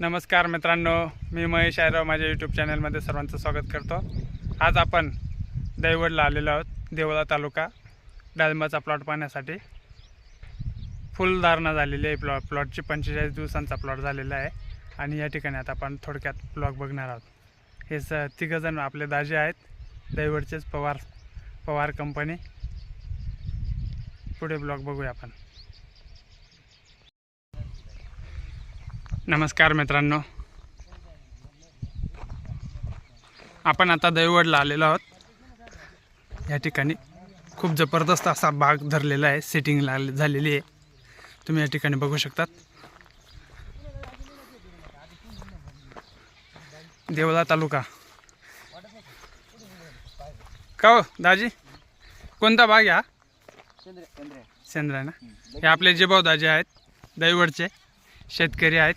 नमस्कार मित्रांनो मी महेश आयराव माझ्या यूट्यूब चॅनलमध्ये सर्वांचं स्वागत करतो. आज आपण दैवडला आलेलो आहोत देवळा तालुका डाळिंबाचा प्लॉट पाहण्यासाठी. फुल धारणा झालेली आहे प्लॉट प्लॉटची पंचेचाळीस दिवसांचा प्लॉट झालेला आहे. आणि या ठिकाणी आता आपण थोडक्यात ब्लॉग बघणार आहोत. हे स तिघंजण आपले दाजे आहेत दैवडचेच पवार पवार कंपनी पुढे ब्लॉग बघूया आपण. नमस्कार मित्रांनो. आपण आता दैवडला आलेलो आहोत. या ठिकाणी खूप जबरदस्त असा बाग धरलेला आहे. सेटिंग लाग झालेली आहे. तुम्ही या ठिकाणी बघू शकतात. देवळा तालुका. का हो दाजी? कोणता बाग हा? सेंद्र ना? हे आपले जे भाऊ दाजी आहेत दैवडचे शेतकरी आहेत.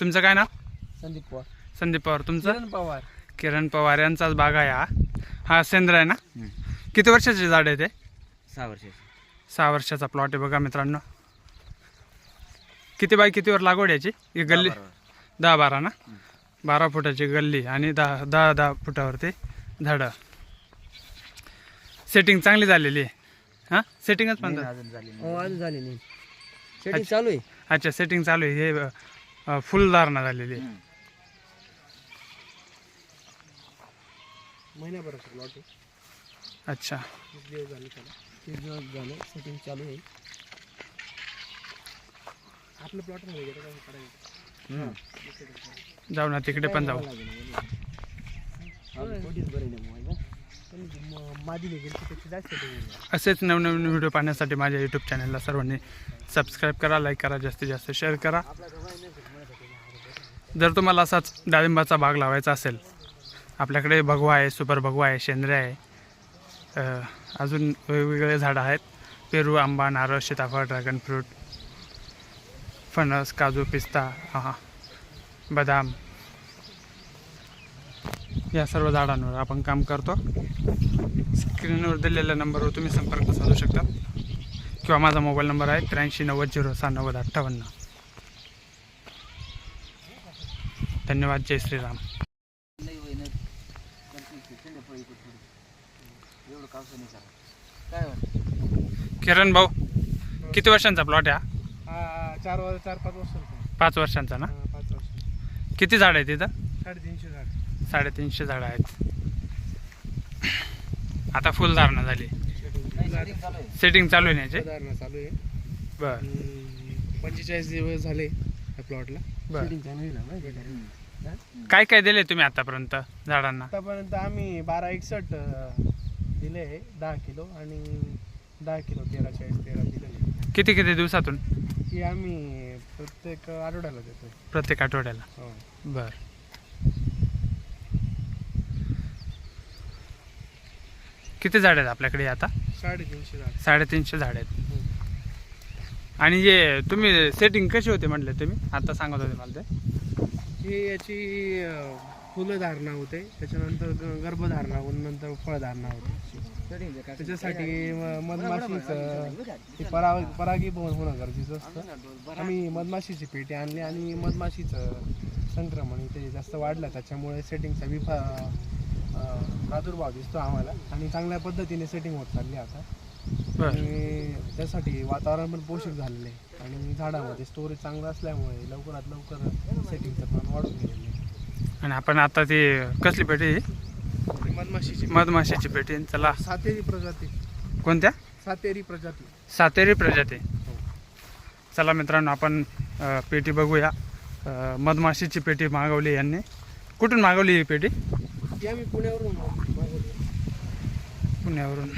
तुमचं काय नाव? संदीप पवार. संदीप पवार. तुमचं? किरण पवार. किरण पवार यांचाच बाग आहे हा. हा सेंद्र आहे ना? किती वर्षाचे झाड आहे ते? सहा वर्षाची. सहा वर्षाचा प्लॉट आहे बघा मित्रांनो. किती बाय कितीवर लागवड याची? ही गल्ली? दहा बारा. ना? बारा फुटाची गल्ली आणि दहा दहा दहा फुटावरती झाडं. सेटिंग चांगली झालेली आहे. हां? सेटिंगच म्हणतात अजून झाली हो अजून झाली नाही. शेटिंग चालू आहे. अच्छा सेटिंग चालू आहे हे फुल धारणा झालेली आहे. आहे. अच्छा. तीस दिवस झाले त्याला. तीस दिवस झाले सेटिंग चालू आहे. आपलं प्लॉटमध्ये गेलं काय काढायचं. जाऊ ना तिकडे पण जाऊ. माझी गेली असेच नवनवीन व्हिडिओ पाहण्यासाठी माझ्या यूट्यूब चॅनलला सर्वांनी सबस्क्राईब करा लाईक करा जास्तीत जास्त शेअर करा. जर तुम्हाला असाच डाळिंबाचा बाग लावायचा असेल आपल्याकडे भगवा आहे सुपर भगवा आहे शेंद्रे आहे अजून वेगवेगळे झाडं आहेत. पेरू आंबा नारळ सीताफळ ड्रॅगन फ्रूट फणस काजू पिस्ता हां बदाम या सर्व झाडांवर आपण काम करतो. स्क्रीनवर दिलेल्या नंबरवर तुम्ही संपर्क साधू शकता. किंवा माझा मोबाईल नंबर आहे त्र्याऐंशी नव्वद झिरो सहा नव्वद अठ्ठावन्न. धन्यवाद जय श्रीराम? किरण भाऊ किती वर्षांचा प्लॉट आहे हा? चार वर्ष चार पाच वर्ष पाच वर्षांचा ना? पाच वर्ष. किती झाड आहे तिथं? साडेतीनशे. साडेतीनशे झाडं आहेत. आता फुल धारणा झाली. सेटिंग चालू आहे याचे? चालू आहे. बर. पंचेचाळीस दिवस झाले या प्लॉटला बर. आतापर्यंत काय काय दिले तुम्ही आतापर्यंत झाडांना? आम्ही बारा एकसठ दिले आहे दहा किलो आणि दहा किलो तेरा चाळीस तेरा दिले किती किती दिवसातून? ही आम्ही प्रत्येक आठवड्याला देतो प्रत्येक आठवड्याला. हो. बर. किती झाड आहेत आपल्याकडे आता? साडेतीनशे झाड. साडेतीनशे झाड आहेत. आणि जे तुम्ही सेटिंग कशी होते म्हटले तुम्ही? आता सांगत होते मला ते. ही याची फुलधारणा होते. त्याच्यानंतर गर्भधारणा होऊन नंतर फळधारणा होते. त्याच्यासाठी मधमाशीचं ते परा परागीभवन होणं गरजेचं असतं. आम्ही मधमाशीची पेटी आणली आणि मधमाशीचं संक्रमण इथे जास्त वाढलं. त्याच्यामुळे सेटिंगचा विफा प्रादुर्भाव दिसतो आम्हाला. आणि चांगल्या पद्धतीने सेटिंग होत चालली आता. आणि त्यासाठी वातावरण पण पोषक झालेलं आहे. आणि झाडामध्ये स्टोरेज चांगलं असल्यामुळे लवकरात लवकर सेटिंगचं प्रमाण वाढून गेलेलं आहे. आणि आपण आता ती कसली पेटी ही? मधमाशीची मधमाशीची पेटी. चला. सातेरी प्रजाती. कोणत्या? सातेरी प्रजाती. सातेरी प्रजाती. चला मित्रांनो आपण अ, पेटी बघूया. अ, मधमाशीची पेटी मागवली यांनी. कुठून मागवली ही पेटी? ती आम्ही पुण्यावरून मागवली. पुण्यावरून.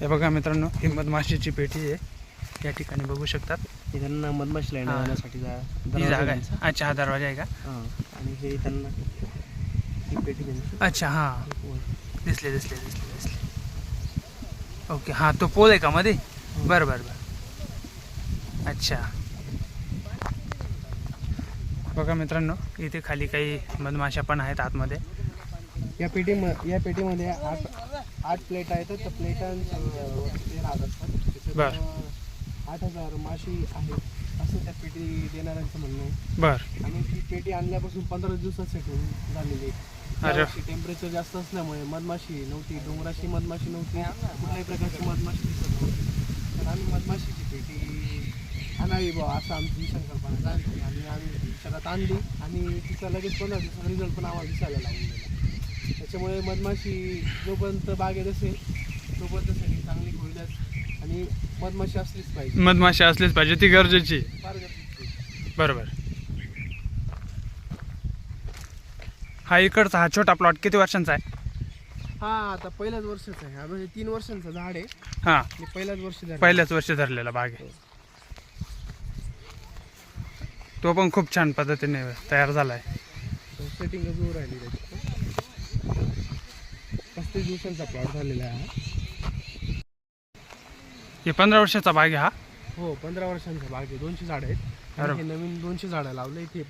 हे बघा मित्रांनो ही मधमाशीची पेटी आहे. या ठिकाणी बघू शकतात. हे त्यांना ही. दरवाजा जागा. आहे. अच्छा हा दरवाजा आहे का. आणि हे त्यांना ही पेटी अच्छा हां. दिसले दिसले दिसले दिसले. ओके हां तो पोल आहे का मध्ये बरं बरं बरं. अच्छा. बघा मित्रांनो इथे खाली काही मधमाशा पण आहेत आतमध्ये. या पेटी या पेटीमध्ये आठ आठ प्लेट आहेत प्लेटांचे असतात त्याच्यात, बर. आठ हजार माशी आहेत असं त्या पेटी देणाऱ्यांचं म्हणणं आहे. बर. आणि ती पेटी आणल्यापासून पंधरा दिवसात सेटून झालेली अरे. आहे टेम्परेचर जास्त असल्यामुळे मधमाशी नव्हती डोंगराची मधमाशी नव्हती कुठल्याही प्रकारची मधमाशी दिसत नव्हती. तर आम्ही मधमाशीची पेटी आणावी बुवा असं आमची संकल्पना. झाली आणि आम्ही विचारात आणली आणि तिचा लगेच पंधरा दिवसाचा रिझल्ट पण आम्हाला दिसायला लागून गेला. त्याच्यामुळे मधमाशी जोपर्यंत बागेत असेल तोपर्यंत सगळी चांगली होईलच. आणि मधमाशी असलीच पाहिजे. मधमाशी असलीच पाहिजे ती गरजेची. फार गरजेची. बरोबर. हा इकडचा हा छोटा प्लॉट किती वर्षांचा आहे? हा आता पहिल्याच वर्षाचा आहे. हा म्हणजे तीन वर्षांचं झाड आहे. हा. पहिल्याच वर्षी झाड पहिल्याच वर्षी धरलेला बाग आहे. तो पण खूप छान पद्धतीने तयार झाला आहे सेटिंग राहिली पस्तीस दिवसांचा प्लॉट झालेला आहे हा. पंधरा वर्षाचा बाग आहे हा? हो पंधरा वर्षांचा बाग आहे. दोनशे झाड आहेत. हे नवीन दोनशे झाडं लावले इथे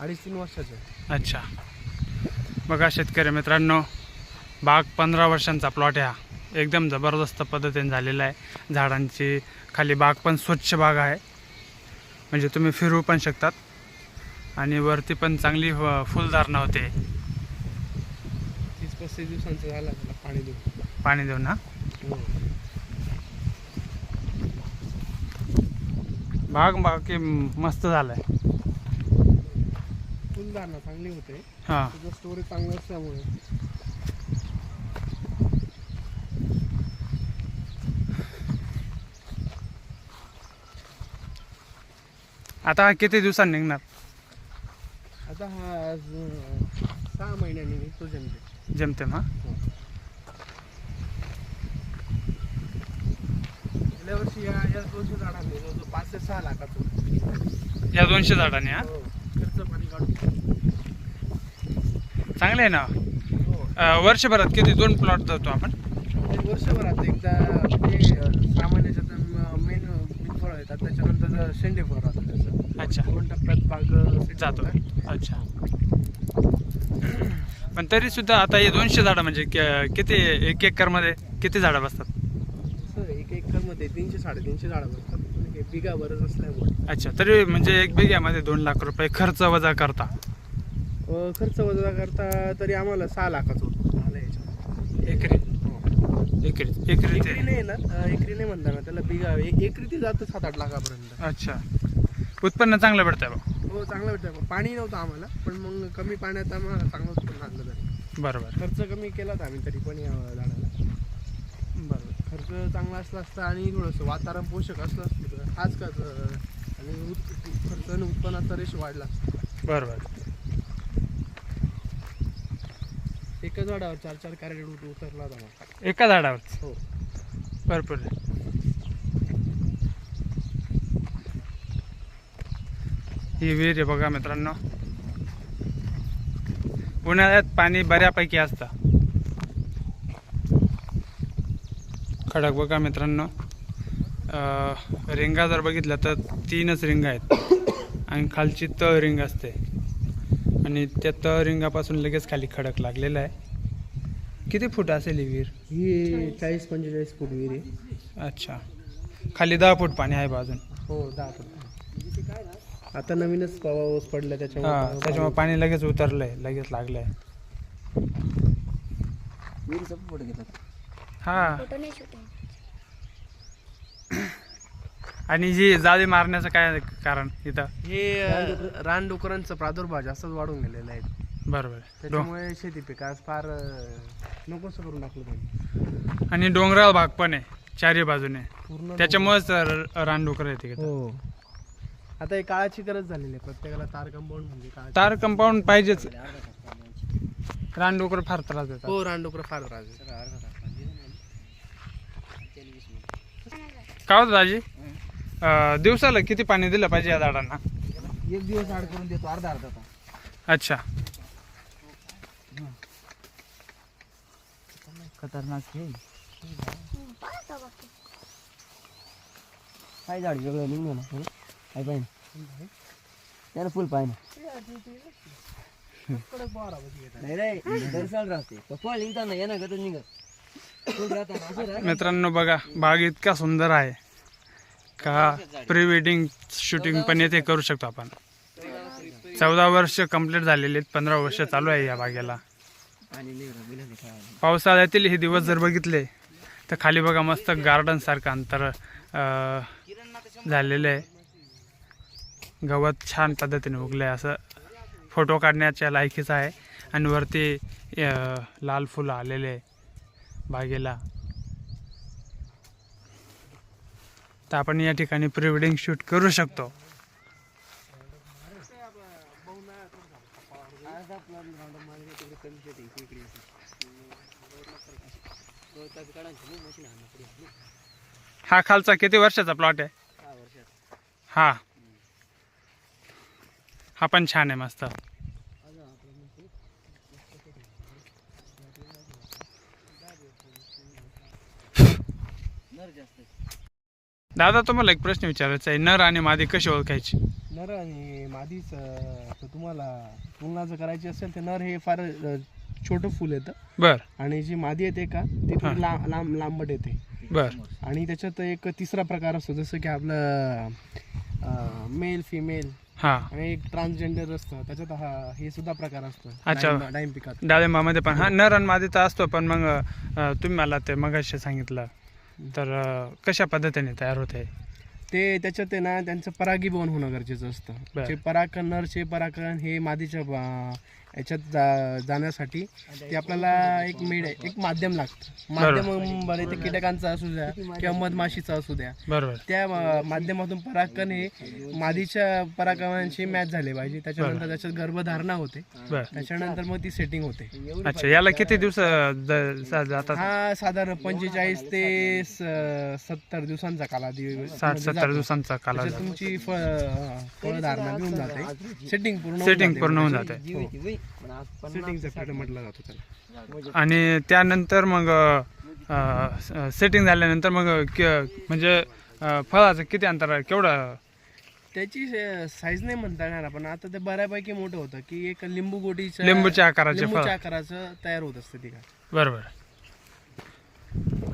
अडीच तीन वर्षाचे. अच्छा. बघा शेतकरी मित्रांनो बाग पंधरा वर्षांचा प्लॉट आहे हा. एकदम जबरदस्त पद्धतीने झालेला आहे. झाडांची खाली बाग पण स्वच्छ बाग आहे. म्हणजे तुम्ही फिरू पण शकतात. आणि वरती पण चांगली फुलधारणा होते. तीस पस्तीस दिवसांचा झाला पाणी देऊन. पाणी देऊन हा? हो. बाग बाकी मस्त झाला आहे फुलधारणा चांगली होते. हां. स्टोरेज चांगलं असल्यामुळे आता हा किती दिवसांनी निघणार? आता हा आज, अं, सहा महिन्यांनी निघतो जमते. जेमतेम हा. गेल्या वर्षी या या दोनशे झाडांनी जवळजवळ पाच ते सहा लाखाचं. या दोनशे झाडांनी हा? हो, खर्च पाणी काढून. चांगले आहे ना? हो. अं, वर्षभरात किती दोन प्लॉट जातो आपण? म्हणजे वर्षभरात एकदा ते मेन फळ येतात त्याच्यानंतर शेंडे फळ राहतं त्याचं. अच्छा. दोन टप्प्यात बाग अं, set जातो होतात. अच्छा. पण तरी सुद्धा आता हे दोनशे झाडं म्हणजे कि- किती एक एकरमध्ये किती झाडं बसतात? असं एक एकरमध्ये तीनशे साडेतीनशे झाडं बसतात. हे असल्यामुळे. अच्छा. तरी म्हणजे एक बिघ्यामध्ये दोन लाख रुपये खर्च वजा करता. अं, खर्च वजा करता तरी आम्हाला सहा लाखाचं होतं आलं याच्यात एकरी. एकरी एकरी एकरी नाही ना अं, एकरी नाही म्हणता ना त्याला बिगा एकरी ते जातं सात आठ लाखापर्यंत. अच्छा. उत्पन्न चांगलं भेटतंय बा हो चांगलं भेटतं पाणी नव्हतं आम्हाला पण मग कमी पाण्यात आम्हाला चांगलं उत्पन्न आणलं तरी. बरोबर. खर्च कमी केलात आम्ही तरी पण या झाडाला. बरोबर. खर्च चांगला असला असता आणि थोडंसं वातावरण पोषक असलं असतं आज का आणि उत- खर्च आणि उत्पन्नाचा रेश वाढला असता. बरोबर. एका झाडावर चार चार कॅरेट उत उतरला माझा एका झाडावर? हो. भरपूर. ही विहीर आहे बघा मित्रांनो. उन्हाळ्यात पाणी बऱ्यापैकी असतं. खडक बघा मित्रांनो. अं, रिंगा जर बघितल्या तर तीनच रिंगा आहेत. आणि खालची त रिंग असते. आणि त्या त रिंगापासून लगेच खाली खडक लागलेला आहे. किती फूट असेल ही विहीर? ही चाळीस पंचेचाळीस फूट विहीर आहे. अच्छा. खाली दहा फूट पाणी आहे बाजून हो दहा फूट आता नवीनच पाऊस पडला हा त्याच्यामुळे त्याच्यामुळे पाणी लगेच उतरलंय लगेच लागलंय. हा. फोटो नाही शूटिंग आणि ही जाळी मारण्याचं काय कारण इथं? हे रानडुकरांचा प्रादुर्भाव जास्तच वाढून गेलेला आहे. बरोबर. डों- त्याच्यामुळे शेती पिकास फार नकोसं करून टाकलं आणि डोंगराळ भाग पण आहे चारी बाजूने. पूर्ण त्याच्यामुळेच र- रानडुकर येते इथं. हो. आता हे काळाची गरज झालेली आहे प्रत्येकाला तार कंपाऊंड म्हणजे काळाची. तार कंपाऊंड पाहिजेच. रानडुकर फार त्रास देतात. हो रानडुकर फार त्रास देतात. का होतं दाजी? अं, दिवसाला किती पाणी दिलं पाहिजे या झाडांना? एक दिवस आड करून देतो अर्धा अर्धा तास. अच्छा. खतरनाक आहे काय झाड वेगळं निघलं ना हं? काय पाहिजे? त्यानं फुल पाहिजे. नाही नाही दरसाल राहते. तो फळ निघताना येणं गतच निघत. फुल राहताना असं राहत. मित्रांनो बघा बाग इतका सुंदर आहे. का प्री वेडिंग शूटिंग पण येथे करू शकतो आपण. चौदा वर्ष कंप्लीट झालेले आहेत पंधरा वर्ष चालू आहे या बागेला. पावसाळ्यातील हे दिवस जर बघितले तर खाली बघा मस्त गार्डन सारखं अंतर झालेलं आहे. गवत छान पद्धतीने उगलं आहे असं फोटो काढण्याच्या लायकीचं आहे. आणि वरती लाल फुलं आलेले आहे बागेला. तर आपण या ठिकाणी प्री वेडिंग शूट करू शकतो. हा खालचा किती वर्षाचा प्लॉट आहे? हा. हा पण छान आहे मस्त. जास्त दादा तुम्हाला एक प्रश्न विचारायचा आहे. नर आणि मादी कशी ओळखायची? नर आणि मादीच अं, तर तुम्हाला तुलना जर करायची असेल तर नर हे फार अं, छोटं फुल येतं. बर. आणि जी मादी येते का ती. थोडी लांब लांब लांबट येते. बर. आणि त्याच्यात एक तिसरा प्रकार असतो जसं की आपलं मेल फिमेल हा. आणि एक ट्रान्सजेंडर असतं. त्याच्यात हा हे सुद्धा प्रकार असतो. अच्छा. डाळिंब- डाळिंब पिकात. डाळिंबामध्ये पण हा नर आणि मादी तर असतो पण मग अं, तुम्ही मला ते मगाशी सांगितलं. तर कशा पद्धतीने तयार होते ते त्याच्यात ना त्यांचं परागीभवन होणं गरजेचं असतं. जे परागकण नरचे परागकण हे मादीच्या याच्यात जा- जाण्यासाठी ते आपल्याला एक मेड एक माध्यम लागतं. माध्यम बरे ते कीटकांचं असू द्या किंवा मधमाशीचं असू द्या. बरोबर. त्या अं, माध्यमातून परागकण हे मादीच्या परागकणांशी मॅच झाले पाहिजे. त्याच्यानंतर त्याच्यात गर्भधारणा होते. बर. त्याच्यानंतर मग ती सेटिंग होते. अच्छा याला किती दिवस अं, ज- ज- जातात? हा साधारण पंचेचाळीस ते स- सत्तर दिवसांचा कालावधी. साठ सत्तर दिवसांचा कालावधी. त्याच्यात तुमची फळ फळधारणा घेऊन जाते. सेटिंग पूर्ण सेटिंग पूर्ण होऊन जाते. सेटिंगचा म्हटलं जातो त्याला. आणि त्यानंतर मग सेटिंग झाल्यानंतर मग म्हणजे फळाचं किती अंतर आहे? केवढं? त्याची साईज नाही म्हणता येणार आपण. आता ते बऱ्यापैकी मोठं होतं की एक लिंबू गोटीच्या लिंबूच्या आकाराचे लिंबूच्या आकाराचं तयार होत असतं ती बरोबर.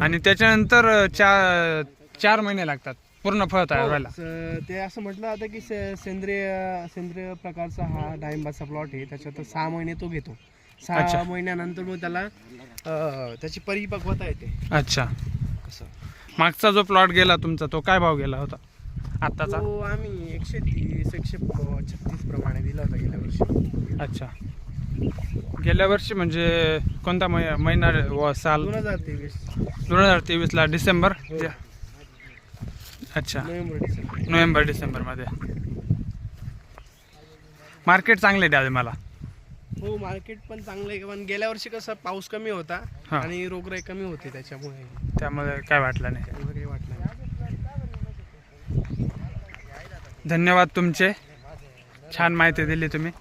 आणि त्याच्यानंतर चार चार महिने लागतात. पूर्ण फळ तयार व्हायला. स- ते असं म्हटलं जातं की से- सेंद्रिय सेंद्रिय प्रकारचा हा डाळिंबाचा प्लॉट आहे. त्याच्यात सहा महिने तो घेतो. अच्छा. सहा महिन्यानंतर मग त्याला अं, त्याची परिपक्वता येते. अच्छा. असं मागचा जो प्लॉट गेला तुमचा तो काय भाव गेला होता? आत्ताचा? तो आम्ही एकशे तीस एकशे प- छत्तीस प्रमाणे दिला होता गेल्या वर्षी. अच्छा. गेल्या वर्षी म्हणजे कोणता मै- महिना व साल? दोन हजार तेवीस. दोन हजार तेवीसला डिसेंबर? अच्छा. November December. नोव्हेंबर डिसेंबरमध्ये. मार्केट चांगले द्यावे मला. हो मार्केट पण चांगलं आहे पण गेल्या वर्षी कसं पाऊस कमी होता हा. आणि रोगराई कमी होती त्याच्यामुळे. त्यामुळे काय वाटलं नाही. त्यामुळे काही वाटलं नाही. धन्यवाद तुमचे. छान माहिती दिली तुम्ही.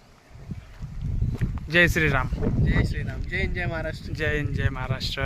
जय श्रीराम. जय श्रीराम. जय हिंद, जय महाराष्ट्र. जय हिंद जय महाराष्ट्र.